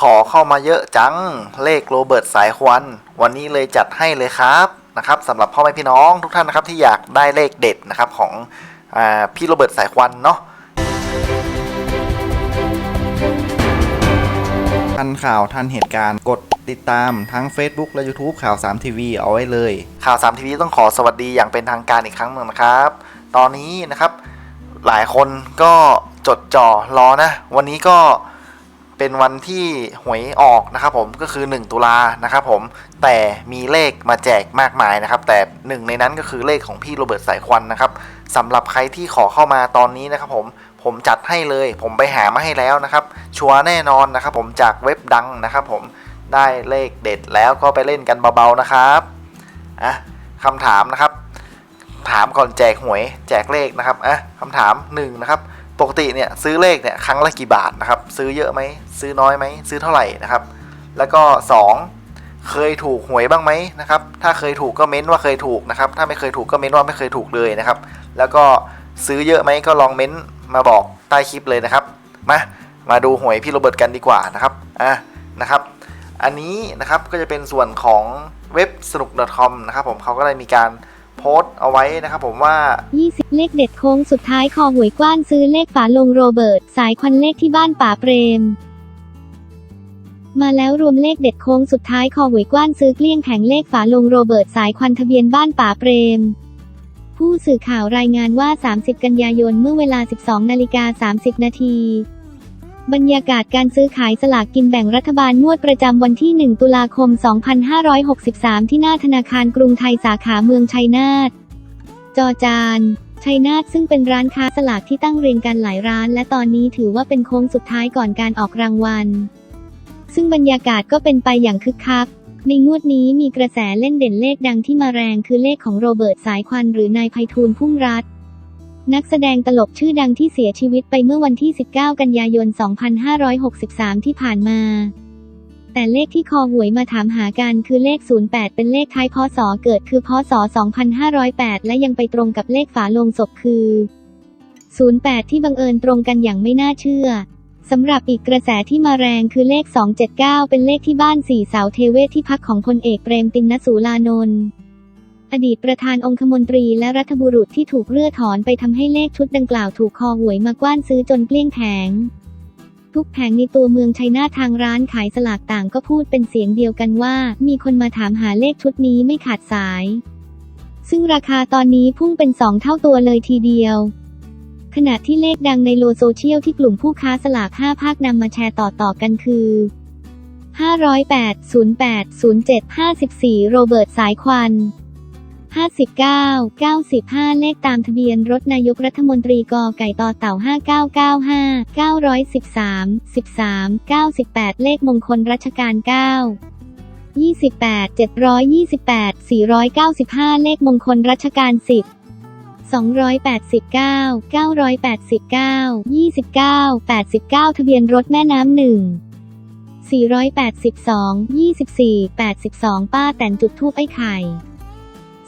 ขอเข้ามาเยอะจัง เลขโรเบิร์ตสายควัน วันนี้เลยจัดให้เลยครับนะครับสำหรับพ่อแม่พี่น้องทุกท่านนะครับที่อยากได้เลขเด็ดนะครับของอาพี่โรเบิร์ตสายควันเนาะทันข่าวทันเหตุการณ์กดติดตามทั้ง Facebook และ YouTube ข่าว 3 ทีวีเอาไว้เลย ข่าว 3 ทีวีต้องขอสวัสดีอย่างเป็นทางการอีกครั้งหนึ่งนะครับ ตอนนี้นะครับหลายคนก็จดจ่อรอนะ วันนี้ก็ เป็นวันที่หวยออกนะครับผมก็คือ 1 ตุลานะครับผมแต่มีเลขมาแจกมากมายนะครับ แต่หนึ่งในนั้นก็คือเลขของพี่โรเบิร์ตสายควันนะครับสำหรับใครที่ขอเข้ามาตอนนี้นะครับผมผมจัดให้เลย ผมไปหามาให้แล้วนะครับ ชัวร์แน่นอนนะครับผมจากเว็บดังนะครับผมได้เลขเด็ดแล้วก็ไปเล่นกันเบาๆนะครับอะคำถามนะครับ ถามก่อนแจกหวยแจกเลขนะครับอะคำถามหนึ่งนะครับ ปกติเนี่ยซื้อเลขเนี่ยครั้งละกี่บาทนะครับ ซื้อเยอะไหมซื้อน้อยไหมซื้อเท่าไหร่นะครับ แล้วก็สองเคยถูกหวยบ้างไหมนะครับ ถ้าเคยถูกก็เม้นว่าเคยถูกนะครับ ถ้าไม่เคยถูกก็เม้นว่าไม่เคยถูกเลยนะครับ แล้วก็ซื้อเยอะไหมก็ลองเม้นมาบอกใต้คลิปเลยนะครับ มามาดูหวยพี่โรเบิร์ตกันดีกว่านะครับอะนะครับ อันนี้นะครับก็จะเป็นส่วนของเว็บสนุก .com นะครับผมเขาก็เลยมีการ โพสต์เอาไว้นะครับผมว่า 20 เลขเด็ดโค้งสุดท้ายคอหวยกว้านซื้อเลขฝาลงโรเบิร์ต สายควันเลขที่บ้านป่าเปรม มาแล้วรวมเลขเด็ดโค้งสุดท้ายคอหวยกว้านซื้อเกลี้ยงแผงเลขฝาลงโรเบิร์ตสายควันทะเบียนบ้านป่าเปรมผู้สื่อข่าวรายงานว่า 30 กันยายน เมื่อเวลา 12 นาฬิกา 30 นาที บรรยากาศการซื้อขายสลากกินแบ่งรัฐบาลงวดประจำวันที่ 1 ตุลาคม 2563 ที่หน้าธนาคารกรุงไทยสาขาเมืองชัยนาท จอจานชัยนาทซึ่งเป็นร้านค้าสลากที่ตั้งเรียงกันหลายร้าน และตอนนี้ถือว่าเป็นโค้งสุดท้ายก่อนการออกรางวัล ซึ่งบรรยากาศก็เป็นไปอย่างคึกคัก ในงวดนี้มีกระแสเล่นเด่นเลขดังที่มาแรงคือเลขของโรเบิร์ตสายควันหรือนายไพฑูรย์พุ่งรัตน์ นักแสดงตลกชื่อดังที่เสียชีวิตไปเมื่อวันที่ 19 กันยายน 2563 ที่ผ่านมา แต่เลขที่คอหวยมาถามหากันคือเลข 08 เป็นเลขท้ายพศเกิดคือพศ 2508 และยังไปตรงกับเลขฝาโลงศพคือ 08 ที่บังเอิญตรงกันอย่างไม่น่าเชื่อสำหรับอีกกระแสที่มาแรงคือเลข 279 เป็นเลขที่บ้านสี่เสาเทเวศที่พักของพลเอกเปรมตินนสูลานนท์ อดีตประธานองคมนตรีและรัฐบุรุษที่ถูกเลื่อถอนไปทำให้เลขชุดดังกล่าวถูกคอหวยมากว้านซื้อจนเกลี้ยงแผง ทุกแผงในตัวเมืองชัยนาทางร้านขายสลากต่างก็พูดเป็นเสียงเดียวกันว่า มีคนมาถามหาเลขชุดนี้ไม่ขาดสาย ซึ่งราคาตอนนี้พุ่งเป็นสองเท่าตัวเลยทีเดียว ขณะที่เลขดังในโลโซเชียลที่กลุ่มผู้ค้าสลาก5ภาคนำมาแชร์ต่อๆกันคือ508 08 07 54 โรเบิร์ตสายควัน 59 95 เลขตามทะเบียนรถนายกรัฐมนตรีกอไก่ต่อเต่า 5995 913 13 98 เลขมงคลรัชกาล 9 28 728 495 เลขมงคลรัชกาล 10 289 989 29 89 ทะเบียนรถแม่น้ำหนึ่ง482 24 82 ป้าแต่นจุดทูปไอ้ไข่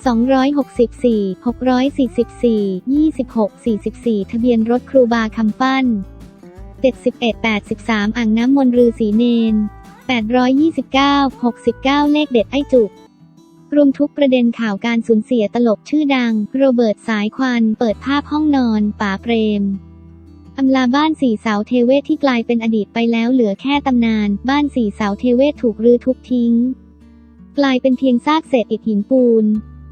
264 644 26 44 ทะเบียนรถครูบาคำปั้น 71 83 อ่างน้ำมนรือสีเนน 829 69 เลขเด็ดไอจุกรวมทุกประเด็นข่าวการสูญเสียตลกชื่อดัง โรเบิร์ตสายควัน เปิดภาพห้องนอนป๋าเปรมอำลาบ้านสี่เสาเทเวศที่กลายเป็นอดีตไปแล้วเหลือแค่ตำนาน บ้านสี่เสาเทเวศถูกรื้อทุบทิ้ง กลายเป็นเพียงซากเศษอิฐหินปูน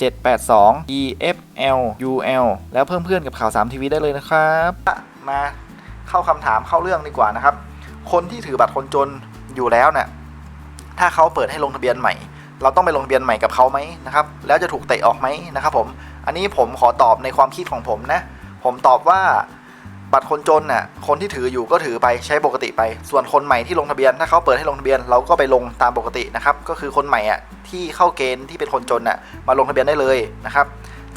782 EFLUL แล้วเพิ่มเพื่อนกับข่าว 3 ทีวีได้เลยนะครับ มาเข้าคำถามเข้าเรื่องดีกว่านะครับ คนที่ถือบัตรคนจนอยู่แล้วเนี่ยถ้าเขาเปิดให้ลงทะเบียนใหม่ เราต้องไปลงทะเบียนใหม่กับเขาไหมนะครับ แล้วจะถูกเตะออกไหมนะครับผม อันนี้ผมขอตอบในความคิดของผมนะ ผมตอบว่า บัตรคนจนน่ะคนที่ถืออยู่ก็ถือไปใช้ปกติไป ส่วนคนใหม่ที่ลงทะเบียน ถ้าเขาเปิดให้ลงทะเบียนเราก็ไปลงตามปกตินะครับ ก็คือคนใหม่อะที่เข้าเกณฑ์ที่เป็นคนจนอะมาลงทะเบียนได้เลยนะครับ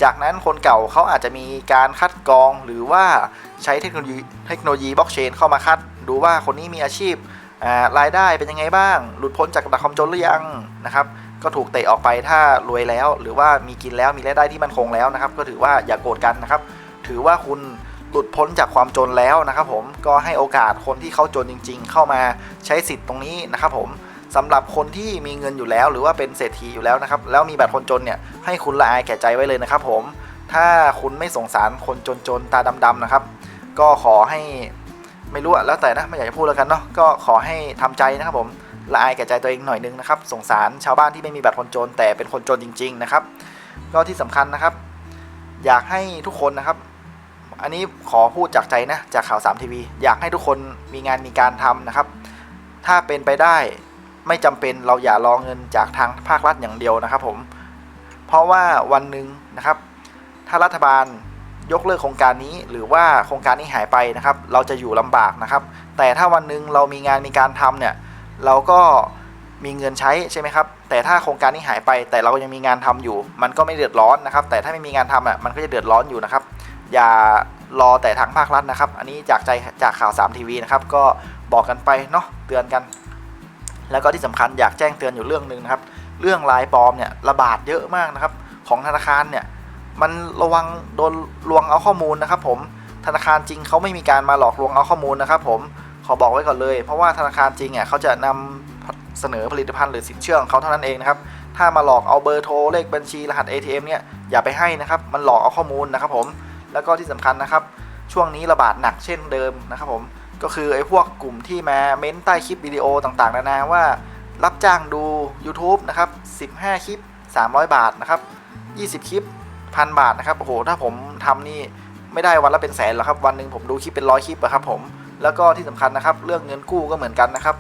จากนั้นคนเก่าเขาอาจจะมีการคัดกรองหรือว่าใช้เทคโนโลยีเทคโนโลยีบล็อกเชนเข้ามาคัด ดูว่าคนนี้มีอาชีพรายได้เป็นยังไงบ้าง หลุดพ้นจากดักความจนหรือยังนะครับก็ถูกเตะออกไปถ้ารวยแล้ว หรือว่ามีกินแล้วมีรายได้ที่มั่นคงแล้วนะครับ ก็ถือว่าอย่ากโกรธกันนะครับ ถือว่าคุณ หลุดพ้นจากความจนแล้วนะครับผมก็ให้โอกาสคนที่เขาจนจริง ๆ เข้ามาใช้สิทธิ์ตรงนี้นะครับผมสำหรับคนที่มีเงินอยู่แล้ว หรือว่าเป็นเศรษฐีอยู่แล้วนะครับแล้วมีบัตรคนจนเนี่ยให้คุณละอายแก่ใจไว้เลยนะครับผมถ้าคุณไม่สงสารคนจนๆตาดำๆนะครับ ก็ขอให้ไม่รู้อะแล้วแต่นะไม่อยากจะพูดแล้วกันเนาะก็ขอให้ทำใจนะครับผมละอายแก่ใจตัวเองหน่อยนึงนะครับสงสารชาวบ้านที่ไม่มีบัตรคนจนแต่เป็นคนจนจริง ๆ นะครับ ก็ที่สำคัญนะครับ อยากให้ทุกคนนะครับ อันนี้ขอพูดจากใจนะจากข่าว3ทีวีอยากให้ทุกคนมีงานมีการทำนะครับ ถ้าเป็นไปได้ไม่จำเป็นเราอย่ารองเงินจากทางภาครัฐอย่างเดียวนะครับ ผม เพราะว่าวันหนึ่งนะครับ ถ้ารัฐบาลยกเลิกโครงการนี้ หรือว่าโครงการนี้หายไปนะครับ เราจะอยู่ลำบากนะครับ แต่ถ้าวันหนึ่งเรามีงานมีการทำเนี่ย เราก็มีเงินใช้ใช่ไหมครับ แต่ถ้าโครงการนี้หายไป แต่เรายังมีงานทำอยู่ มันก็ไม่เดือดร้อนนะครับ แต่ถ้าไม่มีงานทำอะมันก็จะเดือดร้อนอยู่นะครับ อย่า รอแต่ทางภาครัฐนะครับ อันนี้จากใจจากข่าว 3 ทีวีนะครับ ก็บอกกันไปเนาะเตือนกัน แล้วก็ที่สำคัญอยากแจ้งเตือนอยู่เรื่องหนึ่งนะครับ เรื่องลายปลอมเนี่ยระบาดเยอะมากนะครับ ของธนาคารเนี่ยมันระวังโดนลวงเอาข้อมูลนะครับ ผมธนาคารจริงเขาไม่มีการมาหลอกลวงเอาข้อมูลนะครับ ผมขอบอกไว้ก่อนเลย เพราะว่าธนาคารจริงอะเขาจะนำเสนอผลิตภัณฑ์หรือสินเชื่อของเขาเท่านั้นเองนะครับถ้ามาหลอกเอาเบอร์โทรเลขบัญชีรหัส ATM เนี่ยอย่าไปให้นะครับ มันหลอกเอาข้อมูลนะครับผม แล้วก็ที่สำคัญนะครับ ช่วงนี้ระบาดหนักเช่นเดิมนะครับผมก็คือไอ้พวกกลุ่มที่มาเม้นใต้คลิปวิดีโอต่างๆนานาว่า รับจ้างดู YouTube นะครับ15 คลิป 300 บาทนะครับ20 คลิปพันบาทนะครับโอ้โหถ้าผมทำนี่ไม่ได้วันละเป็นแสนหรอกครับ วันหนึ่งผมดูคลิปเป็นร้อยคลิปอะครับผมแล้วก็ที่สำคัญนะครับ เรื่องเงินกู้ก็เหมือนกันนะครับ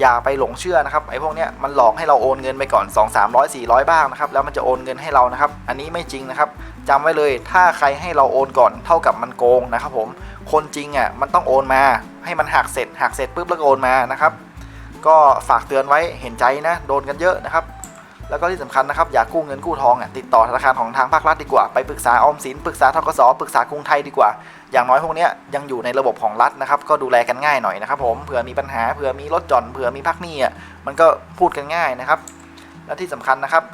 อย่าไปหลงเชื่อนะครับไอ้พวกเนี้ยมันหลอกให้เราโอนเงินไปก่อน 2 3 0 0 400 บ้างนะครับแล้วมันจะโอนเงินให้เรานะครับ อันนี้ไม่จริงนะครับจำไว้เลยถ้าใครให้เราโอนก่อนเท่ากับมันโกงนะครับผมคนจริงอะมันต้องโอนมา ให้มันหักเสร็จหักเสร็จปุ๊บแล้วโอนมานะครับ ก็ฝากเตือนไว้เห็นใจนะ โดนกันเยอะนะครับ แล้วก็ที่สำคัญนะครับ อยากกู้เงินกู้ทองอะติดต่อธนาคารของทางภาครัฐดีกว่า ไปปรึกษาออมสินปรึกษาทกสปรึกษากรุงไทยดีกว่า อย่างน้อยพวกเนี้ยยังอยู่ในระบบของรัฐนะครับ ก็ดูแลกันง่ายหน่อยนะครับผมเผื่อมีปัญหาเผื่อมีรถจอดเผื่อมีพักหนี้อะมันก็พูดกันง่ายนะครับ และที่สำคัญนะครับ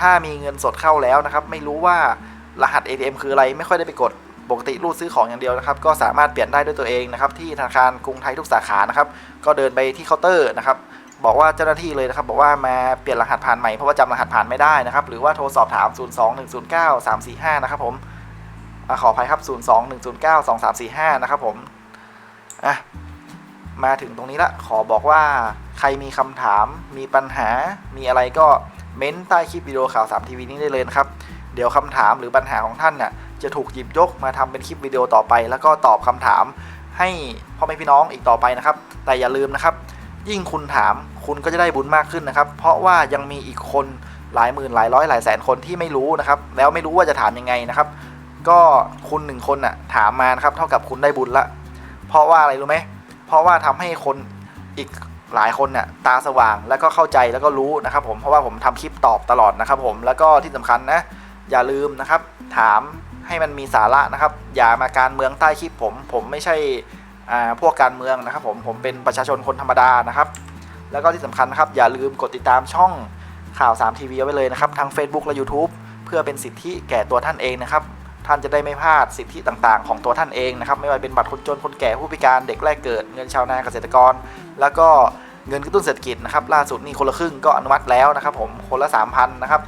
ถ้ามีเงินสดเข้าแล้วนะครับ ไม่รู้ว่ารหัส ATM คืออะไรไม่ค่อยได้ไปกดปกติรูดซื้อของอย่างเดียวนะครับ ก็สามารถเปลี่ยนได้ด้วยตัวเองนะครับที่ธนาคารกรุงไทยทุกสาขานะครับ ก็เดินไปที่เคาน์เตอร์นะครับ บอกว่าเจ้าหน้าที่เลยนะครับบอกว่ามาเปลี่ยนรหัสผ่านใหม่เพราะว่าจำรหัสผ่านไม่ได้นะครับหรือว่าโทรสอบถาม 02109 345 นะครับผมอขออภัยครับ 02109 2345 นะครับผมอะมาถึงตรงนี้ละขอบอกว่าใครมีคำถามมีปัญหามีอะไรก็เม้นใต้คลิปวิดีโอข่าว3ทีวีนี้ได้เลยนะครับ เดี๋ยวคำถามหรือปัญหาของท่านน่ะจะถูกหยิบยกมาทำเป็นคลิปวิดีโอต่อไป แล้วก็ตอบคำถามให้พ่อแม่พี่น้องอีกต่อไปนะครับ แต่อย่าลืมนะครับ ยิ่งคุณถามคุณก็จะได้บุญมากขึ้นนะครับ เพราะว่ายังมีอีกคนหลายหมื่นหลายร้อยหลายแสนคนที่ไม่รู้นะครับ แล้วไม่รู้ว่าจะถามยังไงนะครับ ก็คุณหนึ่งคนน่ะถามมานะครับ เท่ากับคุณได้บุญละ เพราะว่าอะไรรู้ไหมเพราะว่าทำให้คนอีกหลายคนน่ะตาสว่างแล้วก็เข้าใจแล้วก็รู้นะครับ ผมเพราะว่าผมทำคลิปตอบตลอดนะครับ ผมแล้วก็ที่สำคัญนะ อย่าลืมนะครับ ถามให้มันมีสาระนะครับ อย่ามาการเมืองใต้คลิปผม ผมไม่ใช่ พวกการเมืองนะครับผมผมเป็นประชาชนคนธรรมดานะครับ แล้วก็ที่สำคัญนะครับ อย่าลืมกดติดตามช่องข่าว3ทีวีเอาไว้เลยนะครับ ทั้ง Facebook และ YouTube เพื่อเป็นสิทธิแก่ตัวท่านเองนะครับ ท่านจะได้ไม่พลาดสิทธิต่างๆ ของตัวท่านเองนะครับ ไม่ว่าเป็นบัตรคนจนคนแก่ผู้พิการเด็กแรกเกิดเงินชาวนาเกษตรกร แล้วก็เงินกระตุ้นเศรษฐกิจนะครับล่าสุดนี่คนละครึ่งก็อนุมัติแล้วนะครับผมคนละ 3,000นะครับ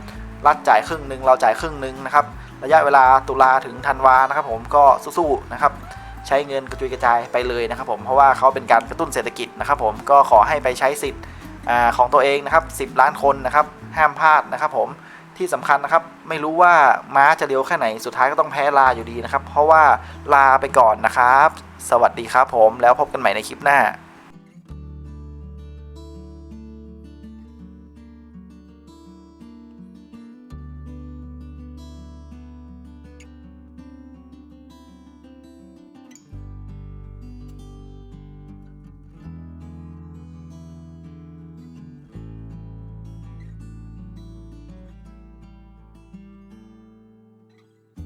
รัฐจ่ายครึ่งหนึ่งเราจ่ายครึ่งหนึ่งนะครับระยะเวลาตุลาถึงธันวานะครับผมก็สู้ๆนะครับ ใช้เงินกระจุยกระจายไปเลยนะครับผมเพราะว่าเขาเป็นการกระตุ้นเศรษฐกิจนะครับผมก็ขอให้ไปใช้สิทธิ์ของตัวเองนะครับ10 ล้านคนนะครับห้ามพลาดนะครับผมที่สำคัญนะครับไม่รู้ว่าม้าจะเร็วแค่ไหนสุดท้ายก็ต้องแพ้ลาอยู่ดีนะครับ เพราะว่าลาไปก่อนนะครับ สวัสดีครับผมแล้วพบกันใหม่ในคลิปหน้า